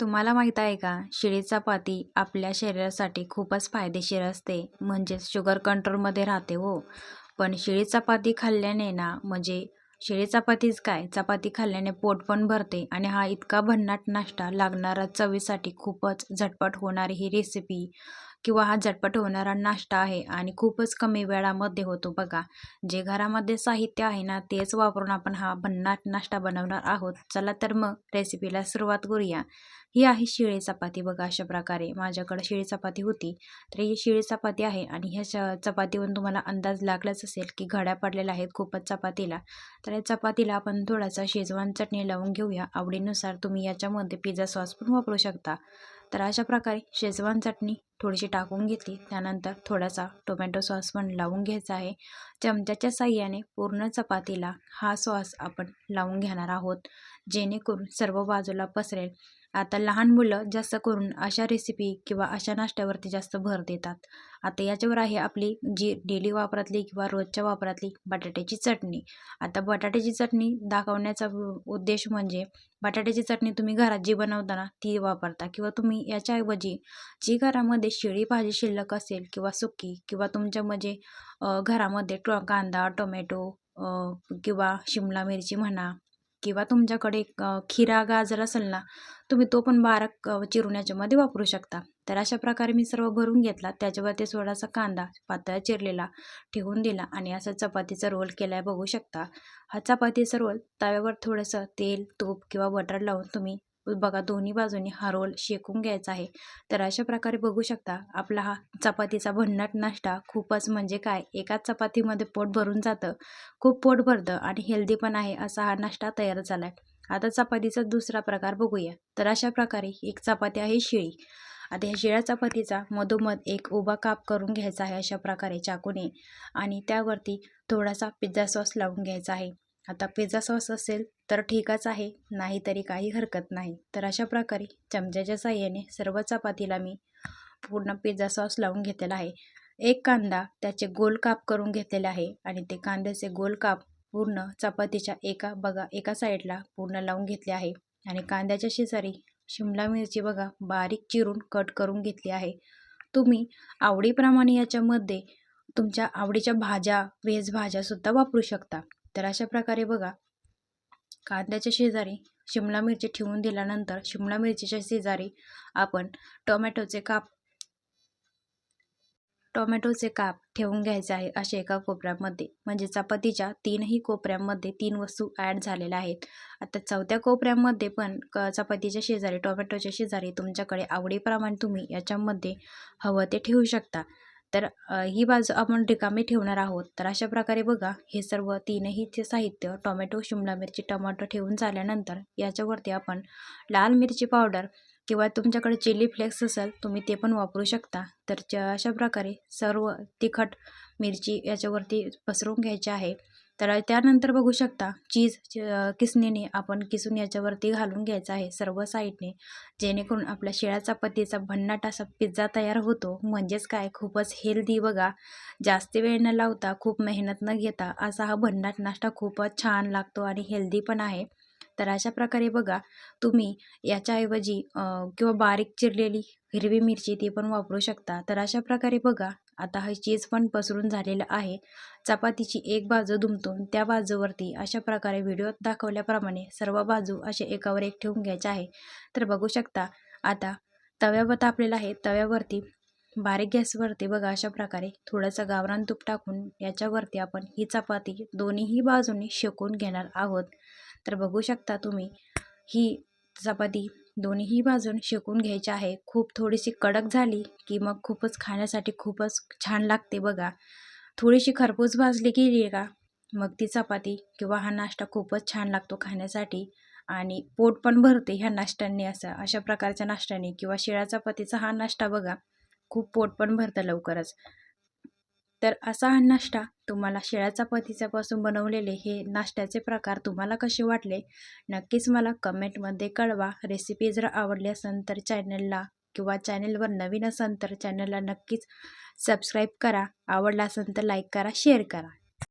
तुम्हाला माहीत आहे का? शिळी चपाती आपल्या शरीरासाठी खूपच फायदेशीर असते म्हणजेच शुगर कंट्रोलमध्ये राहते हो. पण शिळी चपाती खाल्ल्याने ना म्हणजे शिळी चपातीच काय? चपाती खाल्ल्याने पोट पण भरते आणि हा इतका भन्नाट नाश्ता लागणारा चवीसाठी खूपच झटपट होणारी ही रेसिपी किंवा हा झटपट होणारा नाश्ता आहे आणि खूपच कमी वेळामध्ये होतो बघा. जे घरामध्ये साहित्य आहे ना तेच वापरून आपण हा भन्नाट नाश्ता बनवणार आहोत. चला तर मग रेसिपीला सुरुवात करूया. ही आहे शिळी चपाती बघा अशा प्रकारे. माझ्याकडे शिळी चपाती होती. तर ही शिळी चपाती आहे आणि ह्या श चपातीवरून तुम्हाला अंदाज लागलाच असेल की घड्या पडलेल्या आहेत खूपच चपातीला. तर या चपातीला आपण थोडासा शेजवान चटणी लावून घेऊया. आवडीनुसार तुम्ही याच्यामध्ये पिझ्झा सॉस पण वापरू शकता. तर अशा प्रकारे शेजवान चटणी थोडीशी टाकून घेतली. त्यानंतर थोडासा टोमॅटो सॉस पण लावून घ्यायचा आहे. चमच्याच्या साह्याने पूर्ण चपातीला हा सॉस आपण लावून घेणार आहोत. जेणेकरून सर्व बाजूला पसरेल. आता लहान मुलं जास्त करून अशा रेसिपी किंवा अशा नाश्त्यावरती जास्त भर देतात. आता याच्यावर आहे आपली जी डेली वापरातली किंवा रोजच्या वापरातली बटाट्याची चटणी. आता बटाट्याची चटणी दाखवण्याचा उद्देश म्हणजे बटाट्याची चटणी तुम्ही घरात जी बनवताना ती वापरता किंवा तुम्ही याच्याऐवजी जी घरामध्ये शिळी भाजी शिल्लक असेल किंवा सुकी किंवा तुमच्या म्हणजे घरामध्ये टो कांदा टोमॅटो किंवा शिमला मिरची म्हणा किंवा तुमच्याकडे खिरा गाजर असेल ना तुम्ही तो पण बारीक चिरून याच्यामध्ये वापरू शकता. तर अशा प्रकारे मी सर्व भरून घेतला. त्याच्यावरती थोडासा कांदा पातळ चिरलेला ठेवून दिला आणि असा चपातीचा रोल केला आहे बघू शकता. हा चपातीचा रोल तव्यावर थोडंसं तेल तूप किंवा बटर लावून तुम्ही बघा दोन्ही बाजूनी हा रोल शेकून घ्यायचा आहे. तर अशा प्रकारे बघू शकता आपला हा चपातीचा भन्नाट नाश्ता खूपच म्हणजे काय? एकाच चपातीमध्ये पोट भरून जातं. खूप पोट भरतं आणि हेल्दी पण आहे असा हा नाश्ता तयार झाला आहे आता चपातीचा दुसरा प्रकार बघूया. तर अशा प्रकारे एक चपाती आहे शिळी. आता ह्या शिळ्या चपातीचा मधोमध एक उभा काप करून घ्यायचा आहे अशा प्रकारे चाकूने आणि त्यावरती थोडासा पिझ्झा सॉस लावून घ्यायचा आहे. आता पिझ्झा सॉस असेल तर ठीकच आहे नाही तरी काही हरकत नाही. तर अशा प्रकारे चमच्याच्या साह्याने सर्व चपातीला मी पूर्ण पिझ्झा सॉस लावून घेतलेला आहे. एक कांदा त्याचे गोल काप करून घेतलेले आहे आणि ते कांद्याचे गोल काप पूर्ण चपातीच्या एका बघा एका साईडला पूर्ण लावून घेतले आहे. आणि कांद्याच्या शेजारी शिमला मिरची बघा बारीक चिरून कट करून घेतली आहे. तुम्ही आवडीप्रमाणे याच्यामध्ये तुमच्या आवडीच्या भाज्या व्हेज भाज्यासुद्धा वापरू शकता. तर अशा प्रकारे बघा कांद्याच्या शेजारी शिमला मिरची ठेवून दिल्यानंतर शिमला मिरचीच्या शेजारी आपण टोमॅटोचे काप टोमॅटोचे काप ठेवून घ्यायचे आहे असे एका कोपऱ्यामध्ये. म्हणजे चपातीच्या तीनही कोपऱ्यामध्ये तीन वस्तू ॲड झालेल्या आहेत. आता चौथ्या कोपऱ्यामध्ये पण क चपातीच्या शेजारी टोमॅटोच्या शेजारी तुमच्याकडे आवडीप्रमाणे तुम्ही याच्यामध्ये हवं ते ठेवू शकता. तर ही बाजू आपण रिकामी ठेवणार आहोत. तर अशा प्रकारे बघा हे सर्व तीनहीचे साहित्य टोमॅटो शिमला मिरची टमाटो ठेवून झाल्यानंतर याच्यावरती आपण लाल मिरची पावडर किंवा तुमच्याकडे चिली फ्लेक्स असेल तुम्ही ते पण वापरू शकता. तर अशा प्रकारे सर्व तिखट मिरची याच्यावरती पसरून घ्यायची आहे. तर त्यानंतर बघू शकता चीज किसणीने आपण किसून याच्यावरती घालून घ्यायचं आहे सर्व साईडने. जेणेकरून आपल्या शिळ्या चपातीचा भन्नाट असा पिझ्झा तयार होतो. म्हणजेच काय खूपच हेल्दी बघा. जास्त वेळ न लावता खूप मेहनत न घेता असा हा भन्नाट नाश्ता खूपच छान लागतो आणि हेल्दी पण आहे. तर अशा प्रकारे बघा तुम्ही याच्याऐवजी किंवा बारीक चिरलेली हिरवी मिरची ती पण वापरू शकता. तर अशा प्रकारे बघा आता हे चीज पण पसरून झालेलं आहे. चपातीची एक बाजू दुमतून त्या बाजूवरती अशा प्रकारे व्हिडिओ दाखवल्याप्रमाणे सर्व बाजू असे एकावर एक ठेवून घ्यायचे आहे. तर बघू शकता आता तव्यावर तापलेला आहे तव्यावरती बारीक गॅसवरती बघा अशा प्रकारे थोडंसं गावरान तूप टाकून याच्यावरती आपण ही चपाती दोन्हीही बाजूनी शेकून घेणार आहोत. तर बघू शकता तुम्ही. ही चपाती दोन्हीही बाजून शेकून घ्यायची आहे. खूप थोडीशी कडक झाली की मग खूपच खाण्यासाठी खूपच छान लागते बघा. थोडीशी खरपूस भाजली गेली का? मग ती चपाती किंवा हा नाश्ता खूपच छान लागतो खाण्यासाठी. आणि पोट पण भरते ह्या नाश्त्यांनी असं अशा प्रकारच्या नाश्त्याने. किंवा शिळा चपातीचा हा नाश्ता बघा खूप पोट पण भरतं लवकरच. तर असा हा नाश्ता तुम्हाला शेळ्याचा पतीच्यापासून बनवलेले हे नाश्त्याचे प्रकार तुम्हाला कसे वाटले? नक्कीच मला कमेंटमध्ये कळवा. रेसिपी जर आवडली असेल तर चॅनलला किंवा चॅनलवर नवीन असेल तर चॅनलला नक्कीच सबस्क्राईब करा. आवडला असेल तर लाईक करा शेअर करा.